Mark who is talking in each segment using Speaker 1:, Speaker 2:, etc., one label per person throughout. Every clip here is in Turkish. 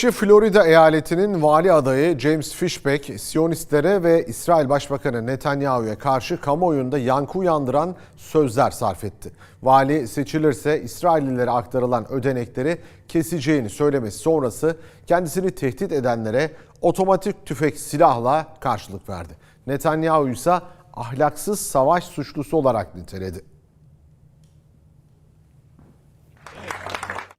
Speaker 1: Cumhuriyetçi Florida eyaletinin vali adayı James Fishback, Siyonistlere ve İsrail Başbakanı Netanyahu'ya karşı kamuoyunda yankı uyandıran sözler sarf etti. Vali seçilirse İsraillilere aktarılan ödenekleri keseceğini söylemesi sonrası kendisini tehdit edenlere otomatik tüfek silahla karşılık verdi. Netanyahu ise ahlaksız savaş suçlusu olarak niteledi.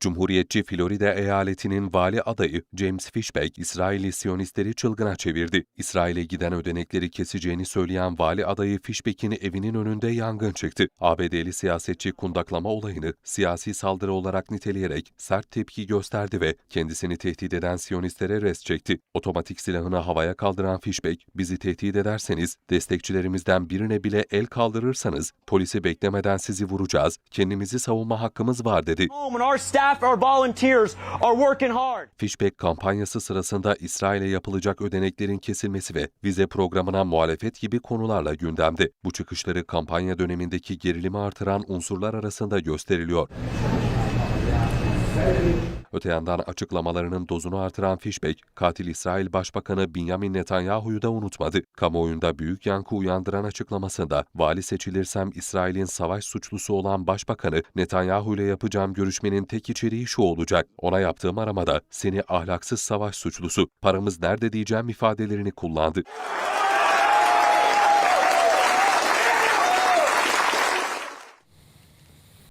Speaker 2: Cumhuriyetçi Florida eyaletinin vali adayı James Fishback, İsrailli Siyonistleri çılgına çevirdi. İsrail'e giden ödenekleri keseceğini söyleyen vali adayı Fishback'in evinin önünde yangın çıktı. ABD'li siyasetçi kundaklama olayını siyasi saldırı olarak niteleyerek sert tepki gösterdi ve kendisini tehdit eden Siyonistlere res çekti. Otomatik silahını havaya kaldıran Fishback, bizi tehdit ederseniz, destekçilerimizden birine bile el kaldırırsanız, polisi beklemeden sizi vuracağız, kendimizi savunma hakkımız var dedi.
Speaker 3: Staff, our volunteers are working hard.
Speaker 2: Fishback kampanyası sırasında İsrail'e yapılacak ödeneklerin kesilmesi ve vize programına muhalefet gibi konularla gündemde. Bu çıkışları kampanya dönemindeki gerilimi artıran unsurlar arasında gösteriliyor. Öte yandan açıklamalarının dozunu artıran Fishback, katil İsrail Başbakanı Benjamin Netanyahu'yu da unutmadı. Kamuoyunda büyük yankı uyandıran açıklamasında, vali seçilirsem İsrail'in savaş suçlusu olan Başbakanı Netanyahu ile yapacağım görüşmenin tek içeriği şu olacak. Ona yaptığım aramada seni ahlaksız savaş suçlusu, paramız nerede diyeceğim ifadelerini kullandı.